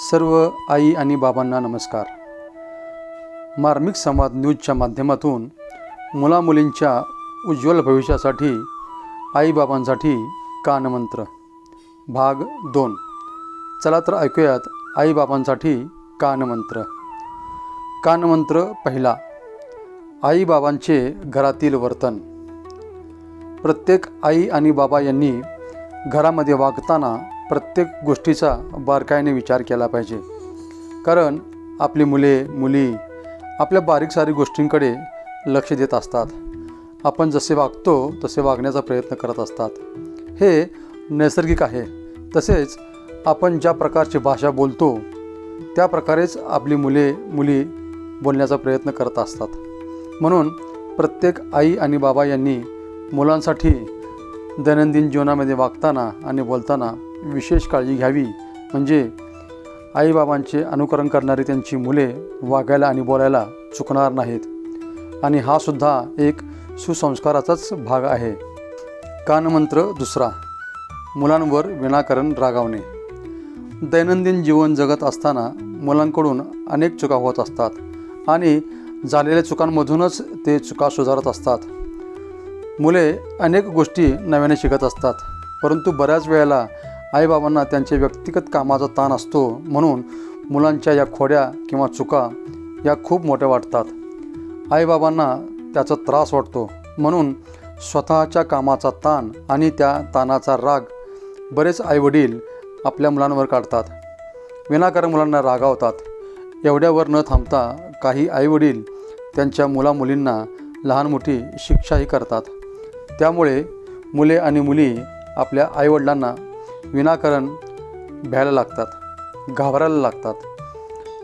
सर्व आई आणि बाबांना नमस्कार. मार्मिक संवाद न्यूजच्या माध्यमातून मुलामुलींच्या उज्ज्वल भविष्यासाठी आईबाबांसाठी कानमंत्र भाग दोन. चला तर ऐकूयात आईबाबांसाठी कानमंत्र कानमंत्र पहिला. आईबाबांचे घरातील वर्तन. प्रत्येक आई आणि बाबा यांनी घरामध्ये वागताना प्रत्येक गोष्टीचा बारकाईने विचार केला पाहिजे. कारण आपली मुले मुली आपल्या बारीक सारीक गोष्टींकडे लक्ष देत असतात. आपण जसे वागतो तसे वागण्याचा प्रयत्न करत असतात. हे नैसर्गिक आहे. तसेच आपण ज्या प्रकारची भाषा बोलतो त्या प्रकारेच आपली मुले मुली बोलण्याचा प्रयत्न करत असतात. म्हणून प्रत्येक आई आणि बाबा यांनी मुलांसाठी दैनंदिन जीवनामध्ये वागताना आणि बोलताना विशेष काळजी घ्यावी. म्हणजे आईबाबांचे अनुकरण करणारी त्यांची मुले वागायला आणि बोलायला चुकणार नाहीत. आणि हा सुद्धा एक सुसंस्काराचाच भाग आहे. कानमंत्र दुसरा. मुलांवर विनाकारण रागावणे. दैनंदिन जीवन जगत असताना मुलांकडून अनेक चुका होत असतात आणि झालेल्या चुकांमधूनच ते चुका सुधारत असतात. मुले अनेक गोष्टी नव्याने शिकत असतात परंतु बऱ्याच वेळेला आईबाबांना त्यांचे व्यक्तिगत कामाचा ताण असतो म्हणून मुलांच्या या खोड्या किंवा चुका या खूप मोठ्या वाटतात. आईबाबांना त्याचा त्रास वाटतो म्हणून स्वतःच्या कामाचा ताण आणि त्या ताणाचा राग बरेच आईवडील आपल्या मुलांवर काढतात. विनाकारण मुलांना रागावतात. एवढ्यावर न थांबता काही आईवडील त्यांच्या मुलामुलींना लहान मोठी शिक्षाही करतात. त्यामुळे मुले आणि मुली आपल्या आईवडिलांना विनाकारण भ्यायला लागतात घाबरायला लागतात.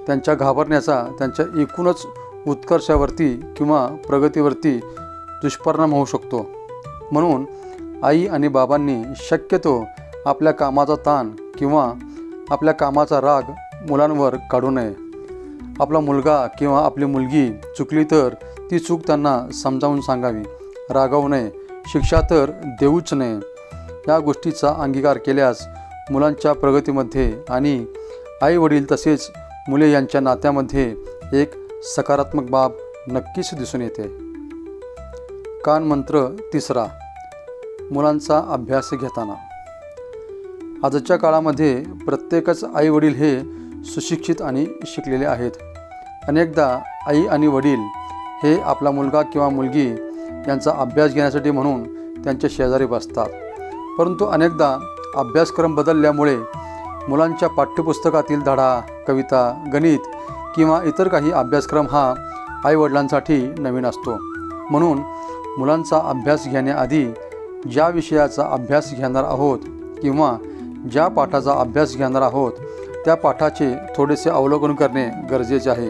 त्यांच्या घाबरण्याचा त्यांच्या एकूणच उत्कर्षावरती किंवा प्रगतीवरती दुष्परिणाम होऊ शकतो. म्हणून आई आणि बाबांनी शक्यतो आपल्या कामाचा ताण किंवा आपल्या कामाचा राग मुलांवर काढू नये. आपला मुलगा किंवा आपली मुलगी चुकली तर ती चूक त्यांना समजावून सांगावी. रागावू नये. शिक्षा तर देऊच नये. या गोष्टीचा अंगीकार केल्यास मुलांच्या प्रगतीमध्ये आणि आई वडील तसेच मुले यांच्या नात्यामध्ये एक सकारात्मक बाब नक्कीच दिसून येते. कानमंत्र तिसरा मुलांचा अभ्यास घेताना. आजच्या काळामध्ये प्रत्येकच आई वडील हे सुशिक्षित आणि शिकलेले आहेत. अनेकदा आई आणि वडील हे आपला मुलगा किंवा मुलगी यांचा अभ्यास घेण्यासाठी म्हणून त्यांच्या शेजारी बसतात. परंतु अनेकदा अभ्यासक्रम बदलल्यामुळे मुलांच्या पाठ्यपुस्तकातील धडा कविता गणित किंवा इतर काही अभ्यासक्रम हा आईवडिलांसाठी नवीन असतो. म्हणून मुलांचा अभ्यास घेण्याआधी ज्या विषयाचा अभ्यास घेणार आहोत किंवा ज्या पाठाचा अभ्यास घेणार आहोत त्या पाठाचे थोडेसे अवलोकन करणे गरजेचे आहे.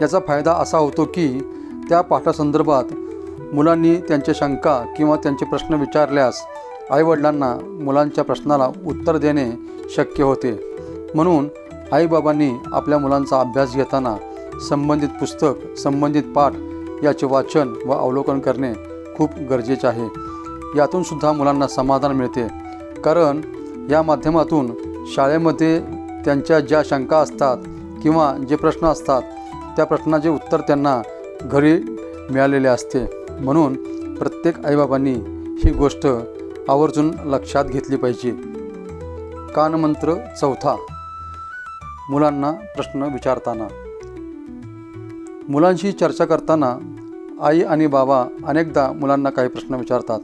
याचा फायदा असा होतो की त्या पाठासंदर्भात मुलांनी त्यांच्या शंका किंवा त्यांचे प्रश्न विचारल्यास आईवडिलांना मुलांच्या प्रश्नाला उत्तर देणे शक्य होते. म्हणून आईबाबांनी आपल्या मुलांचा अभ्यास घेताना संबंधित पुस्तक संबंधित पाठ याचे वाचन व अवलोकन करणे खूप गरजेचे आहे. यातून सुद्धा मुलांना समाधान मिळते. कारण या माध्यमातून शाळेमध्ये त्यांच्या ज्या शंका असतात किंवा जे प्रश्न असतात त्या प्रश्नाचे उत्तर त्यांना घरी मिळालेले असते. म्हणून प्रत्येक आईबाबांनी ही गोष्ट आवर्जून लक्षात घेतली पाहिजे. कानमंत्र चौथा. मुलांना प्रश्न विचारताना. मुलांशी चर्चा करताना आई आणि बाबा अनेकदा मुलांना काही प्रश्न विचारतात.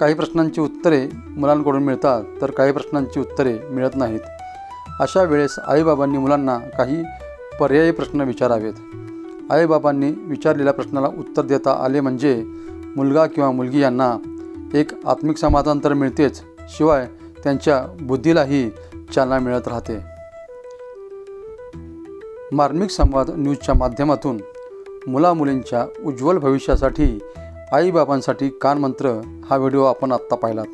काही प्रश्नांची उत्तरे मुलांकडून मिळतात तर काही प्रश्नांची उत्तरे मिळत नाहीत. अशा वेळेस आईबाबांनी मुलांना काही पर्यायी प्रश्न विचारावेत. आईबाबांनी विचारलेल्या प्रश्नाला उत्तर देता आले म्हणजे मुलगा किंवा मुलगी यांना एक आत्मिक समाधान तर मिळतेच शिवाय त्यांच्या बुद्धीलाही चालना मिळत राहते. मार्मिक संवाद न्यूजच्या माध्यमातून मुलामुलींच्या उज्ज्वल भविष्यासाठी आईबाबांसाठी कानमंत्र हा व्हिडिओ आपण आत्ता पाहिलात.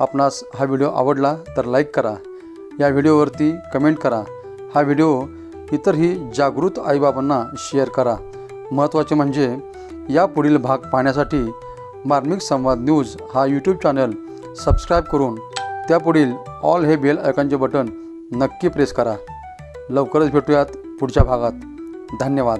आपणास हा व्हिडिओ आवडला तर लाईक करा. या व्हिडिओवरती कमेंट करा. हा व्हिडिओ इतरही जागृत आईबाबांना शेअर करा. महत्त्वाचे म्हणजे या पुढील भाग पाहण्यासाठी मार्मिक संवाद न्यूज हा यूट्यूब चॅनल सबस्क्राईब करून त्यापुढील ऑल हे बेल आयकॉनचे बटन नक्की प्रेस करा. लवकरच भेटूयात पुढच्या भागात. धन्यवाद.